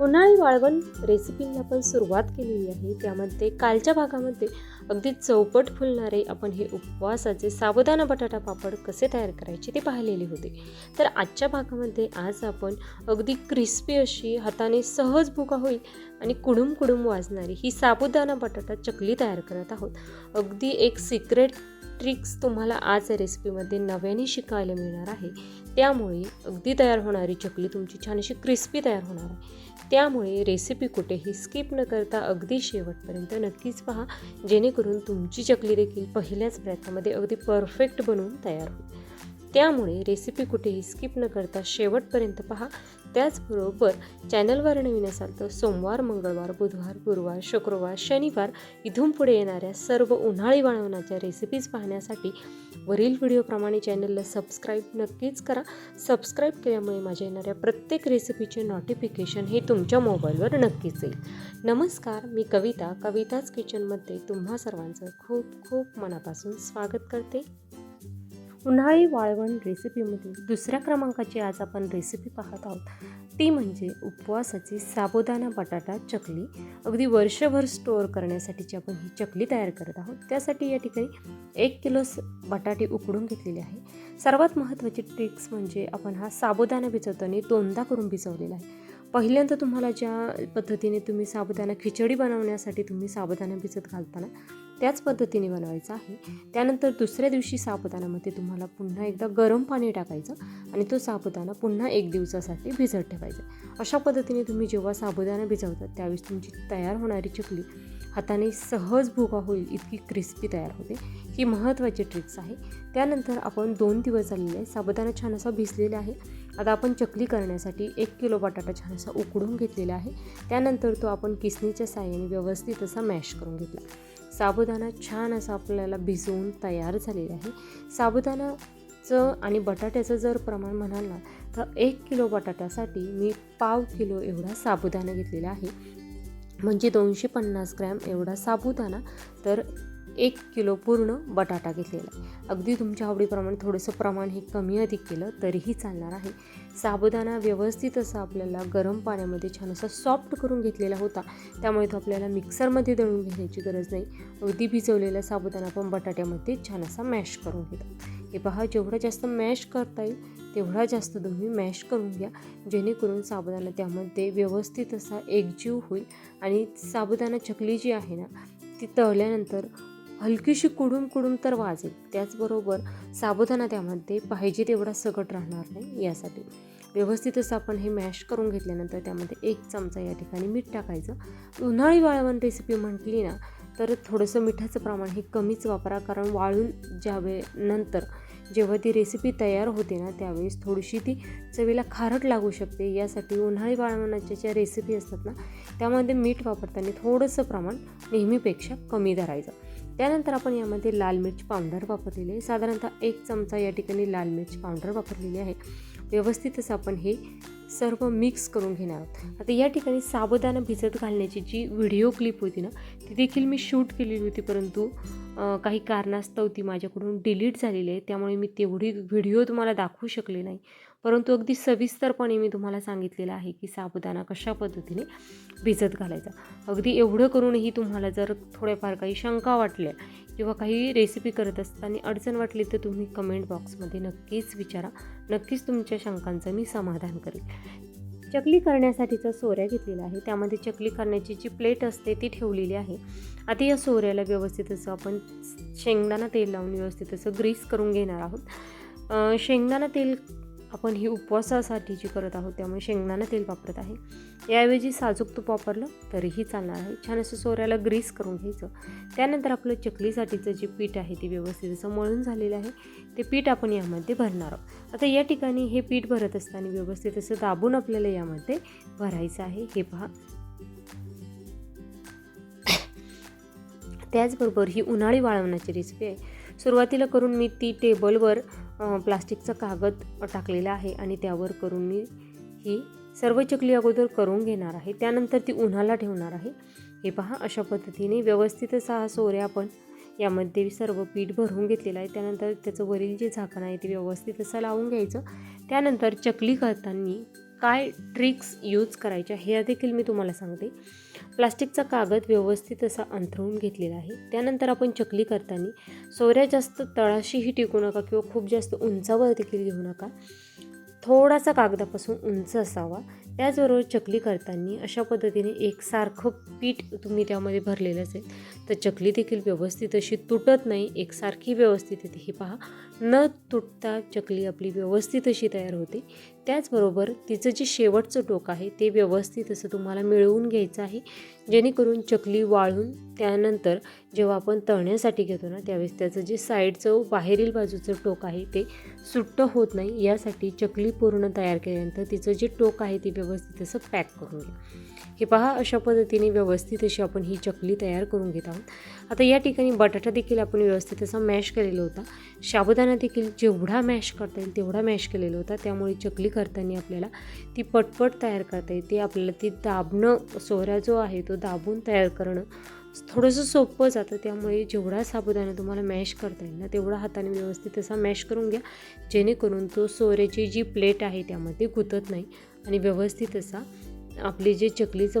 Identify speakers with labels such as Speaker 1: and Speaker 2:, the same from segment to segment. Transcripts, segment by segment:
Speaker 1: उन्हाळी वाळवण रेसिपीला आपण सुरुवात केलेली आहे. त्यामध्ये कालच्या भागामध्ये अगदी चौपट फुलणारे आपण हे उपवासाचे साबुदाणा बटाटा पापड कसे तयार करायचे ते पाहिलेले होते. तर आजच्या भागामध्ये आज आपण अगदी क्रिस्पी अशी हाताने सहज भुका होईल आणि कुडुम कुडुम वाजणारी ही साबुदाणा बटाटा चकली तयार करत आहोत. अगदी एक सिक्रेट ट्रिक्स तुम्हाला आज रेसिपीमध्ये नव्याने शिकायला मिळणार आहे. त्यामुळे अगदी तयार होणारी चकली तुमची छान अशी क्रिस्पी तयार होणार आहे. त्यामुळे रेसिपी कुठेही स्किप न करता अगदी शेवटपर्यंत नक्कीच पहा. जेणेकरून तुमची चकली देखील पहिल्याच प्रयत्नामध्ये अगदी परफेक्ट बनवून तयार होईल. त्यामुळे रेसिपी कुठेही स्किप न करता शेवटपर्यंत पहा. त्याचबरोबर चॅनलवर नवीन असाल तर सोमवार मंगळवार बुधवार गुरुवार शुक्रवार शनिवार इथून पुढे येणाऱ्या सर्व उन्हाळी वाळवण्याच्या रेसिपीज पाहण्यासाठी वरील व्हिडिओप्रमाणे चॅनलला सबस्क्राईब नक्कीच करा. सबस्क्राईब केल्यामुळे माझ्या येणाऱ्या प्रत्येक रेसिपीचे नोटिफिकेशन हे तुमच्या मोबाईलवर नक्कीच येईल. नमस्कार मी कविता. कविताच किचनमध्ये तुम्हा सर्वांचं खूप खूप मनापासून स्वागत करते. उन्हाळी वाळवण रेसिपीमध्ये दुसऱ्या क्रमांकाची आज आपण रेसिपी पाहत आहोत. ती म्हणजे उपवासाची साबुदाणा बटाटा चकली. अगदी वर्षभर स्टोअर करण्यासाठीची आपण ही चकली तयार करत आहोत. त्यासाठी या ठिकाणी एक किलो स बटाटे उकडून घेतलेले आहे. सर्वात महत्त्वाची ट्रिक्स म्हणजे आपण हा साबुदाणा भिजवताना दोनदा करून भिजवलेला आहे. पहिल्यांदा तुम्हाला ज्या पद्धतीने तुम्ही साबुदाणा खिचडी बनवण्यासाठी तुम्ही साबुदाणा भिजत घालताना त्याच पद्धतीने बनवायचं आहे. त्यानंतर दुसऱ्या दिवशी साबुदाण्यामध्ये तुम्हाला पुन्हा एकदा गरम पाणी टाकायचं आणि तो साबुदाणा पुन्हा एक दिवसासाठी भिजत ठेवायचा. अशा पद्धतीने तुम्ही जेव्हा साबुदाणा भिजवतात त्यावेळेस तुमची तयार होणारी चकली हाताने सहज भुगा होईल इतकी क्रिस्पी तयार होते. ही महत्त्वाची ट्रिक्स आहे. त्यानंतर आपण दोन दिवस झालेले आहे. साबुदाणा छान असा भिजलेला आहे. आता आपण चकली करण्यासाठी एक किलो बटाटा छान असा उकडून घेतलेला आहे. त्यानंतर तो आपण किसणीच्या साह्याने व्यवस्थित असा मॅश करून घेतला. साबुदाणा छान असा आपल्याला भिजवून तयार झालेला आहे. साबुदाणाचं आणि बटाट्याचं जर प्रमाण म्हणाल ना तर एक किलो बटाट्यासाठी मी पाव किलो एवढा साबुदाणा घेतलेला आहे. म्हणजे दोनशे पन्नास ग्रॅम एवढा साबुदाणा. तर एक किलो पूर्ण बटाटा घेतलेला आहे. अगदी तुमच्या आवडीप्रमाणे थोडंसं प्रमाण हे कमी अधिक केलं तरीही चालणार आहे. साबुदाणा व्यवस्थित असा आपल्याला गरम पाण्यामध्ये छान असा सॉफ्ट करून घेतलेला होता. त्यामुळे तो आपल्याला मिक्सरमध्ये दळून घेण्याची गरज नाही. अगदी भिजवलेला साबुदाणा आपण बटाट्यामध्ये छान असा मॅश करून घेतो. हे पहा जेवढा जास्त मॅश करता येईल तेवढा जास्त तुम्ही मॅश करून घ्या. जेणेकरून साबुदाणा त्यामध्ये व्यवस्थित असा एकजीव होईल. आणि साबुदाणा चकली जी आहे ना ती तळल्यानंतर हलकीशी कुडूम कुडूम तर वाजेल. त्याचबरोबर साबुदाणा त्यामध्ये पाहिजे तेवढा सगट राहणार नाही यासाठी. व्यवस्थित असं आपण हे मॅश करून घेतल्यानंतर त्यामध्ये एक चमचा या ठिकाणी मीठ टाकायचं. उन्हाळी वाळवण रेसिपी म्हटली ना तर थोडंसं मिठाचं प्रमाण हे कमीच वापरा कारण वाळून ज्यावे नंतर जेव्हा ती रेसिपी तयार होते ना त्यावेळेस थोडीशी ती चवीला खारट लागू शकते. यासाठी उन्हाळी वाळवणाच्या ज्या रेसिपी असतात ना त्यामध्ये मीठ वापरताना थोडंसं प्रमाण नेहमीपेक्षा कमी धरायचं. त्यानंतर आपण यामध्ये लाल मिर्च पावडर वापरलेली आहे. साधारणतः एक चमचा या ठिकाणी लाल मिर्च पावडर वापरलेली आहे. व्यवस्थितच आपण हे सर्व मिक्स करून घेणार आहोत. आता या ठिकाणी साबुदाणा भिजत घालण्याची जी व्हिडिओ क्लिप होती ना ती देखील मी शूट केलेली होती. परंतु काही कारणास्तव ती माझ्याकडून डिलीट झालेली आहे. त्यामुळे मी तेवढी व्हिडिओ तुम्हाला दाखवू शकले नाही. परंतु अगदी सविस्तरपणे मी तुम्हाला सांगितलेलं आहे की साबुदाणा कशा पद्धतीने भिजत घालायचा. अगदी एवढं करूनही तुम्हाला जर थोड्याफार काही शंका वाटल्या किंवा काही रेसिपी करत असताना अडचण वाटली तर तुम्ही कमेंट बॉक्समध्ये नक्कीच विचारा. नक्कीच तुमच्या शंकांचं मी समाधान करेल. चकली करण्यासाठीचा सोऱ्या घेतलेला आहे त्यामध्ये चकली करण्याची जी प्लेट असते ती ठेवलेली आहे. आता या सोऱ्याला व्यवस्थित असं आपण शेंगदाणा तेल लावून व्यवस्थित असं ग्रीस करून घेणार आहोत. शेंगदाणा तेल आपण ही उपवासासाठी जी करत आहोत त्यामुळे शेंगदाणा तेल वापरत आहे. याऐवजी साजूक तूप वापरलं तरीही चालणार आहे. छान असं सोऱ्याला ग्रीस करून घ्यायचं. त्यानंतर आपलं चकलीसाठीचं जे पीठ आहे ते व्यवस्थित असं मळून झालेलं आहे. ते पीठ आपण यामध्ये भरणार आहोत. आता या ठिकाणी हे पीठ भरत असताना व्यवस्थित असं दाबून आपल्याला यामध्ये भरायचं आहे. हे पहा. त्याचबरोबर ही उन्हाळी वाळवण्याची रेसिपी आहे. सुरुवातीला करून मी ती टेबलवर प्लास्टिकचा कागद टाकलेला आहे आणि त्यावर करून मी ही सर्व चकली अगोदर करून घेणार आहे. त्यानंतर ती उन्हाला ठेवणार आहे. हे पहा अशा पद्धतीने व्यवस्थित असा सोरे सोऱ्या आपण यामध्ये सर्व पीठ भरून घेतलेलं आहे. त्यानंतर त्याचं वरील जे झाकण आहे ते व्यवस्थित असं लावून घ्यायचं. त्यानंतर चकली करताना काय ट्रिक्स यूज करायच्या हे देखील मी तुम्हाला सांगते. प्लास्टिकचा कागद व्यवस्थित असा अंथरून घेतलेला आहे. त्यानंतर आपण चकली करताना सोऱ्या जास्त तळाशीही टिकू नका किंवा खूप जास्त उंचावर देखील घेऊ नका. थोडासा कागदापासून उंच असावा. त्याचबरोबर चकली करताना अशा पद्धतीने एकसारखं पीठ तुम्ही त्यामध्ये भरलेलं असेल तर चकली देखील व्यवस्थित अशी तुटत नाही. एकसारखी व्यवस्थित येते. ही पहा. न तुटता चकली आपली व्यवस्थित अशी तयार होते. त्याचबरोबर तिचं जे शेवटचं टोक आहे ते व्यवस्थित असं तुम्हाला मिळवून घ्यायचं आहे. जेणेकरून चकली वाळून त्यानंतर जेव्हा आपण तळण्यासाठी घेतो ना त्यावेळेस त्याचं जे साईडचं बाहेरील बाजूचं टोक आहे ते सुट्टं होत नाही. यासाठी चकली पूर्ण तयार केल्यानंतर तिचं जे टोक आहे ते व्यवस्थित असं पॅक करून घ्या. हे पहा अशा पद्धतीने व्यवस्थित अशी आपण ही चकली तयार करून घेत आहोत. आता या ठिकाणी बटाटा देखील आपण व्यवस्थित असा मॅश केलेला होता. साबुदाणा देखील जेवढा मॅश करता येईल तेवढा मॅश केलेला होता. त्यामुळे चकली करताना आपल्याला ती पटपट तयार करता येते. आपल्याला ती दाबणं सोहरा जो आहे तो दाबून तयार करणं थोडंसं सोपं जातं. त्यामुळे जेवढा साबुदाणा तुम्हाला मॅश करता येईल ना तेवढा हाताने व्यवस्थित असा मॅश करून घ्या. जेणेकरून तो सोऱ्याची जी प्लेट आहे त्यामध्ये गुतत नाही आणि व्यवस्थित असा आपले जे चकलीचं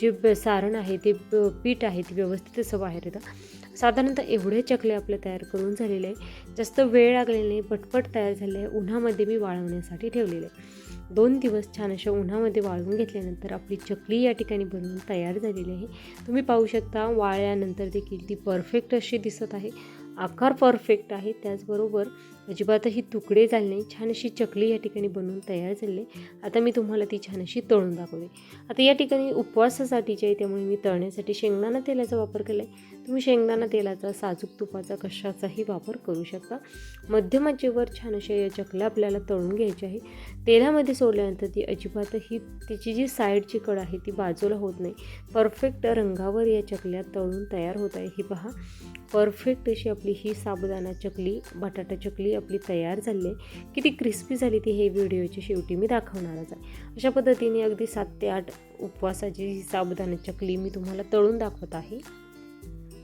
Speaker 1: जे ब- सारण आहे ते ब- पीठ आहे ते व्यवस्थित असं बाहेर येतं. साधारणतः एवढे चकले आपले तयार करून झालेले आहे जास्त वेळ लागलेला नाही पटपट तयार झाले आहे. उन्हामध्ये मी वाळवण्यासाठी ठेवलेले आहे. दोन दिवस छान अशा उन्हामध्ये वाळवून घेतल्यानंतर आपली चकली या ठिकाणी बनवून तयार झालेली आहे. तुम्ही पाहू शकता वाळल्यानंतर देखील ती परफेक्ट अशी दिसत आहे. आकार परफेक्ट आहे. त्याचबरोबर अजिबातही तुकडे झाले नाही. छान अशी चकली या ठिकाणी बनवून तयार झाली. आहे आता मी तुम्हाला ती छान अशी तळून दाखवते. आता या ठिकाणी उपवासासाठीची आहे त्यामुळे मी तळण्यासाठी शेंगदाणा तेलाचा वापर केला आहे तुम्ही शेंगदाणा तेलाचा साजूक तुपाचा कशाचाही वापर करू शकता. मध्यमाचेवर छान अशा या चकल्या आपल्याला तळून घ्यायच्या आहे तेलामध्ये सोडल्यानंतर ती अजिबातही तिची जी साईडची कड आहे ती बाजूला होत नाही. परफेक्ट रंगावर या चकल्या तळून तयार होत आहे. ही पहा. परफेक्ट अशी आपली ही साबुदाणा चकली बटाटा चकली आपली तयार झाली आहे. किती क्रिस्पी झाली ती हे व्हिडिओच्या शेवटी मी दाखवणारच आहे. अशा पद्धतीने अगदी सात ते आठ उपवासाची ही साबुदाणा चकली मी तुम्हाला तळून दाखवत आहे.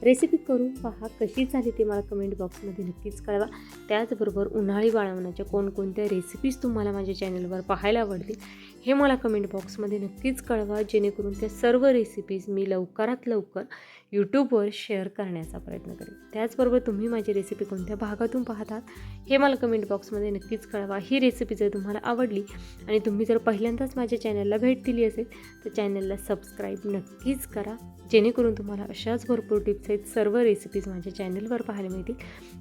Speaker 1: रेसिपी करून पहा कशी झाली ते मला कमेंट बॉक्समध्ये नक्कीच कळवा. त्याचबरोबर उन्हाळी बाळवण्याच्या कोणकोणत्या रेसिपीज तुम्हाला माझ्या चॅनलवर पाहायला आवडतील हे मला कमेंट बॉक्समध्ये नक्कीच कळवा जेणेकरून त्या सर्व रेसिपीज मी लवकरात लवकर यूट्यूबवर शेअर करण्याचा प्रयत्न करेन. त्याचबरोबर तुम्ही माझी रेसिपी कोणत्या भागातून पाहतात हे मला कमेंट बॉक्समध्ये नक्कीच कळवा. ही रेसिपी जर तुम्हाला आवडली आणि तुम्ही जर पहिल्यांदाच माझ्या चॅनलला भेट दिली असेल तर चॅनलला सबस्क्राईब नक्कीच करा. जेणेकरून तुम्हाला अशाच भरपूर टिप्स आहेत सर्व रेसिपीज माझ्या चॅनलवर पाहायला मिळतील.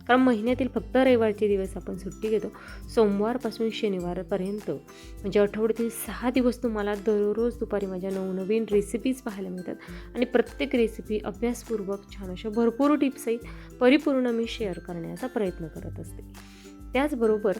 Speaker 1: कारण महिन्यातील फक्त रविवारचे दिवस आपण सुट्टी घेतो. सोमवारपासून शनिवारपर्यंत म्हणजे आठवड्यातील सहा दिवस तुम्हाला दररोज दुपारी माझ्या नवनवीन रेसिपीज पाहायला मिळतात. आणि प्रत्येक रेसिपी अभ्यासपूर्वक छान अशा भरपूर टिप्स आहेत. परिपूर्ण मी शेअर करण्याचा प्रयत्न करत असते. त्याचबरोबर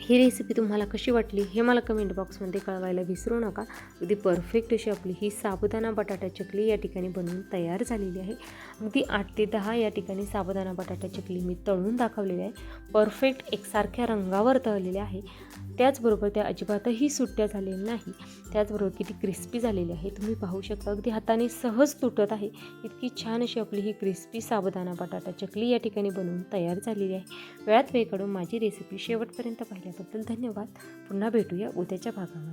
Speaker 1: ही रेसिपी तुम्हाला कशी वाटली हे मला कमेंट बॉक्समध्ये कळवायला विसरू नका. अगदी परफेक्ट अशी आपली ही साबुदाणा बटाटा चकली या ठिकाणी बनवून तयार झालेली आहे. अगदी आठ ते दहा या ठिकाणी साबुदाणा बटाटा चकली मी तळून दाखवलेली आहे. परफेक्ट एकसारख्या रंगावर तळलेली आहे. त्याचबरोबर त्या अजिबातही सुट्ट्या झालेल्या नाही. त्याचबरोबर किती क्रिस्पी झालेली आहे. तुम्ही पाहू शकता अगदी हाताने सहज तुटत आहे. इतकी छान अशी आपली ही क्रिस्पी साबुदाणा बटाटा चकली या ठिकाणी बनवून तयार झालेली आहे. वेळात वेळ काढून माझी रेसिपी शेवटपर्यंत पाहिल्याबद्दल धन्यवाद. पुन्हा भेटूया उद्याच्या भागामध्ये.